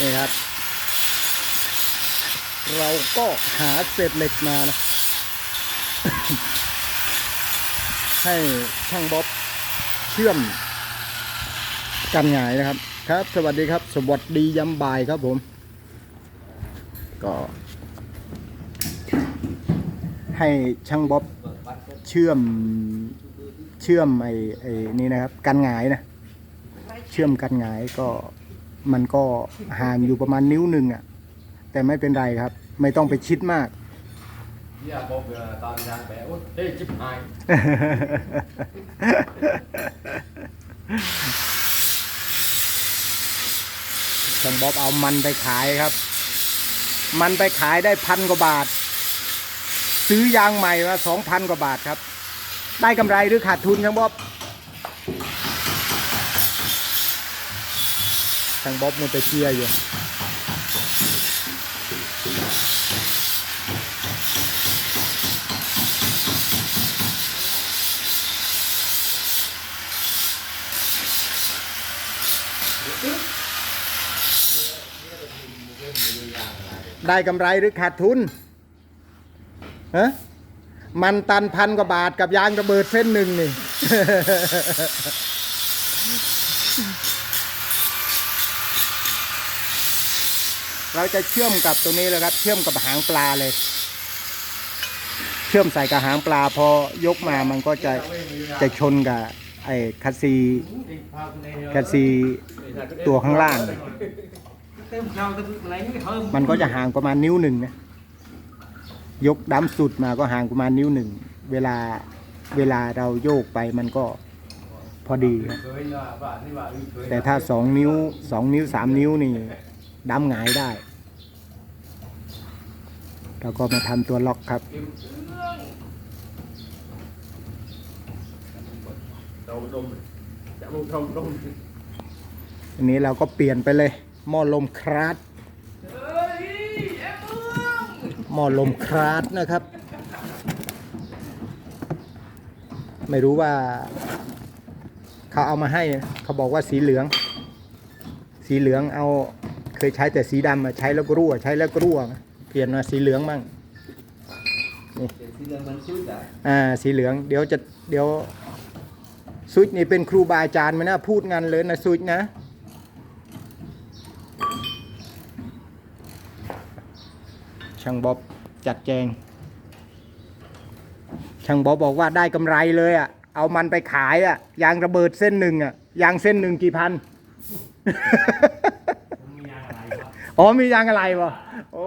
นี่ครับ เราก็หาเศษเหล็กมานะ ให้ช่างบ๊อบเชื่อมกันหงายนะครับ ครับ สวัสดีครับ สวัสดียามบ่ายครับผม ก็ ให้ช่างบ๊อบเชื่อมเชื่อมไอ้ไอ้นี่นะครับ กันหงายนะ เชื่อมกันหงายก็ มันก็ห่างอยู่ประมาณนิ้วหนึ่งอะ่ะ แต่ไม่เป็นไรครับ ไม่ต้องไปชิดมากเฮียบอกว่าตอนยางแบะโอ้ยเฮ้ยจิบหายช่างบ๊อบเอามันไปขายครับ มันไปขายได้พันกว่าบาท ซื้อยางใหม่มาสองพันกว่าบาทครับ ได้กำไรหรือขาดทุนช่างบ๊อบางบ๊อบมันไปเชียร์อยู่ได้กำไรหรือขาดทุนฮะมันตันพันกว่าบาทกับยางระเบิดเส้นหนึ่งนี่ เราจะเชื่อมกับตรงนี้เลยครับ เชื่อมกับหางปลาเลย เชื่อมใส่กับหางปลาพอยกมามันก็จะจะชนกับไอ้คัสซีคัสซีตัวข้างล่าง มันก็จะห่างประมาณนิ้วหนึ่งนะยกดั้มสุดมาก็ห่างประมาณนิ้วหนึ่ง เวลาเวลาเราโยกไปมันก็พอดี แต่ถ้าสองนิ้วสองนิ้วสามนิ้วนี่ ดั้มหงายได้เราก็มาทำตัวล็อกครับ อันนี้เราก็เปลี่ยนไปเลย หม้อลมคราดหม้อลมคราดนะครับ ไม่รู้ว่า เขาเอามาให้ เขาบอกว่าสีเหลือง สีเหลืองเอา เคยใช้แต่สีดำอะใช้แล้วก็รั่ว ใช้แล้วก็รั่ว เปลี่ยนมาสีเหลืองมั่งสีเหลืองมันชุดอะอ่าสีเหลืองเดี๋ยวจะเดี๋ยวซุดนี่เป็นครูบาอาจารย์ไหมนะพูดงานเลยนะซุดนะช่างบ๊อบจัดแจงช่างบ๊อบบอกว่าได้กำไรเลยอะ เอามันไปขายอะ ยางระเบิดเส้นหนึ่งอะ ยางเส้นหนึ่งกี่พัน มียางอะไรวะ อ๋อมียางอะไรวะโอ้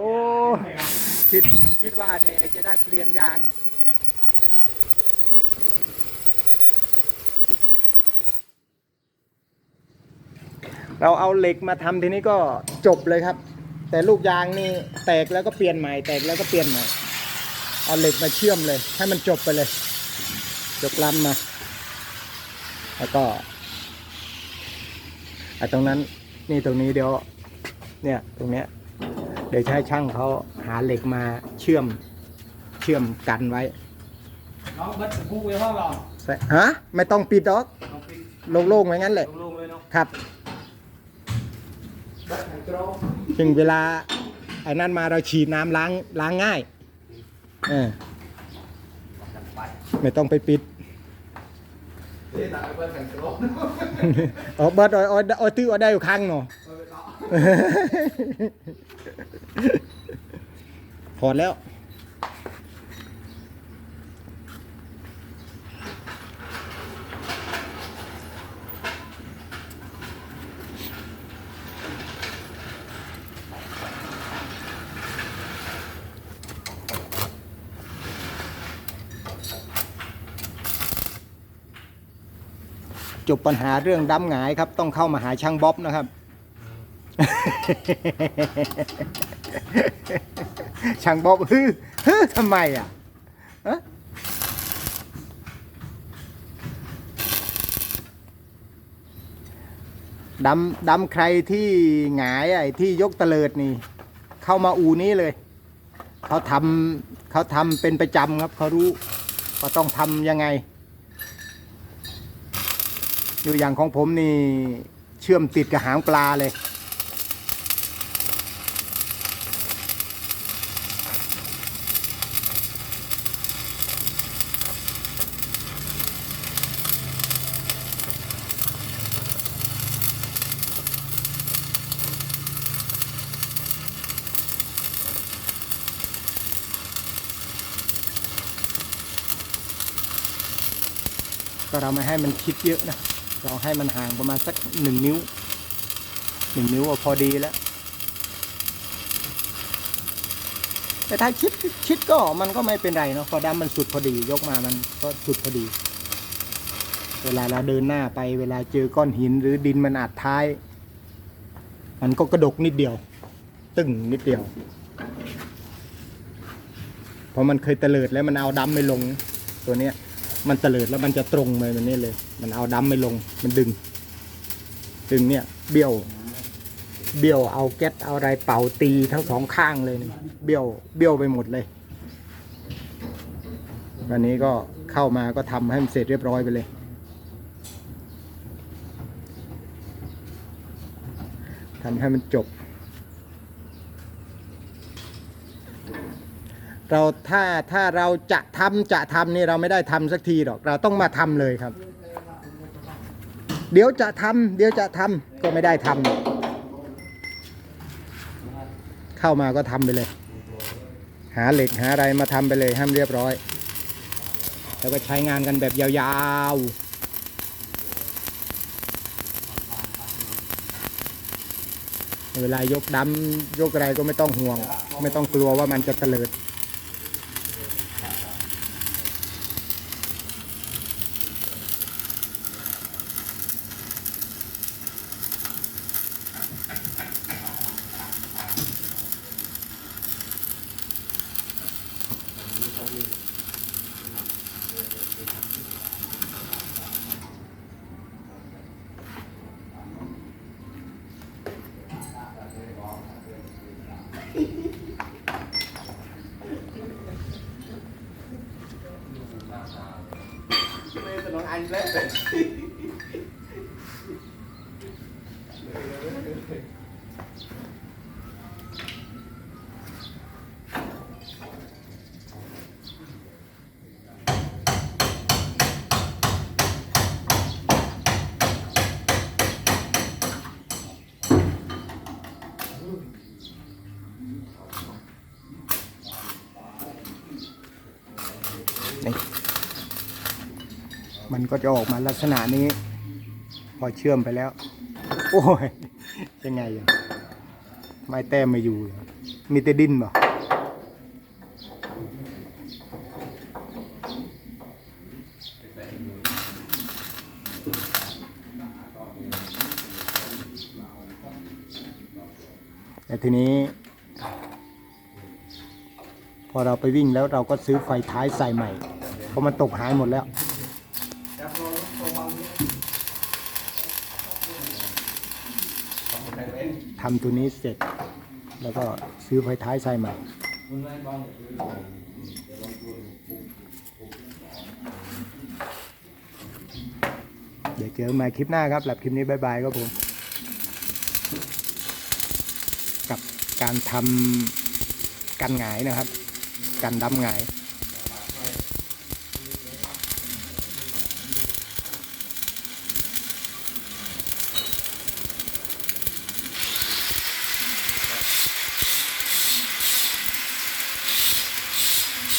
คิดคิดว่าเนี่ยจะได้เปลี่ยนยางเราเอาเหล็กมาทำทีนี้ก็จบเลยครับ แต่ลูกยางนี่แตกแล้วก็เปลี่ยนใหม่ แตกแล้วก็เปลี่ยนใหม่ เอาเหล็กมาเชื่อมเลย ให้มันจบไปเลย จบลำมาแล้วก็ไอ้ตรงนั้นนี่ตรงนี้เดี๋ยว เนี่ยตรงเนี้ยเดี๋ยวจะให้ช่างเขาหาเหล็กมาเชื่อมเชื่อมกันไว้น้องเบิดกูไว้ห้องเราใส่ฮะไม่ต้องปิดดอกน้องปิดโล่งๆไว้งั้นแหละลงๆเลยเนาะครับเบิดไข่กรองถึงเวลาไอ้นั่นมาเราฉีดน้ำล้างล้างง่ายเออกันไปไม่ต้องไปปิดเฮ้ยแต่เบิดไข่กรองอ๋อเบิร์ดอ้อยอ้อยอ้อยตื้ออ้อยได้อยู่ครั้งเนาะ พอแล้ว จบปัญหาเรื่องดำหงายครับ ต้องเข้ามาหาช่างบ๊อบนะครับ ช่างบอบฮือฮือทำไมอะดำดำใครที่หงายไอ้ที่ยกตะเลิดนี่ เข้ามาอูนี้เลย เขาทำเขาทำเป็นประจำครับเขารู้ว่าต้องทำยังไงดูอย่างของผมนี่เชื่อมติดกับหางปลาเลย ก็เราไม่ให้มันชิดเยอะนะ เราให้มันห่างประมาณสักหนึ่งนิ้วหนึ่งนิ้วก็พอดีแล้ว แต่ถ้าชิดชิดก็มันก็ไม่เป็นไรเนาะพอดำมันสุดพอดียกมามันก็สุดพอดี เวลาเราเดินหน้าไปเวลาเจอก้อนหินหรือดินมันอัดท้าย มันก็กระดกนิดเดียว ตึงนิดเดียวเพราะมันเคยเตลิดแล้วมันเอาดำไม่ลงตัวเนี้ย มันเตลิดแล้วมันจะตรงไปแบบนี้เลย มันเอาดำไม่ลง มันดึง ดึงเนี่ย เบี้ยว เบี้ยวเอาแก๊สเอาอะไรเป่าตีทั้งสองข้างเลยนี่เบี้ยว เบี้ยวไปหมดเลยวันนี้ก็เข้ามาก็ทำให้มันเสร็จเรียบร้อยไปเลยทำให้มันจบ เราถ้าถ้าเราจะทำจะทำนี่เราไม่ได้ทำสักทีหรอกเราต้องมาทำเลยครับ เดี๋ยวจะทำเดี๋ยวจะทำก็ไม่ได้ทำหรอกเข้ามาก็ทำไปเลย หาเหล็กหาอะไรมาทำไปเลยให้มันเรียบร้อย แล้วก็ใช้งานกันแบบยาวๆเวลายกดำยกอะไรก็ไม่ต้องห่วง ไม่ต้องกลัวว่ามันจะเตลิด Los Angeles. มันก็จะออกมาลักษณะนี้ พอเชื่อมไปแล้ว โอ้ยยังไงอะไม้แต้มไม่อยู่ มีแต่ดินบ่แต่ทีนี้ พอเราไปวิ่งแล้วเราก็ซื้อไฟท้ายใส่ใหม่ เพราะมันตกหายหมดแล้ว ทำตัวนี้เสร็จ แล้วก็ซื้อไฟท้ายใส่ใหม่เดี๋ยวเจอกันใหม่คลิปหน้าครับหลับคลิปนี้บายบายครับผม กับการทำกันหงายนะครับ กันดำหงาย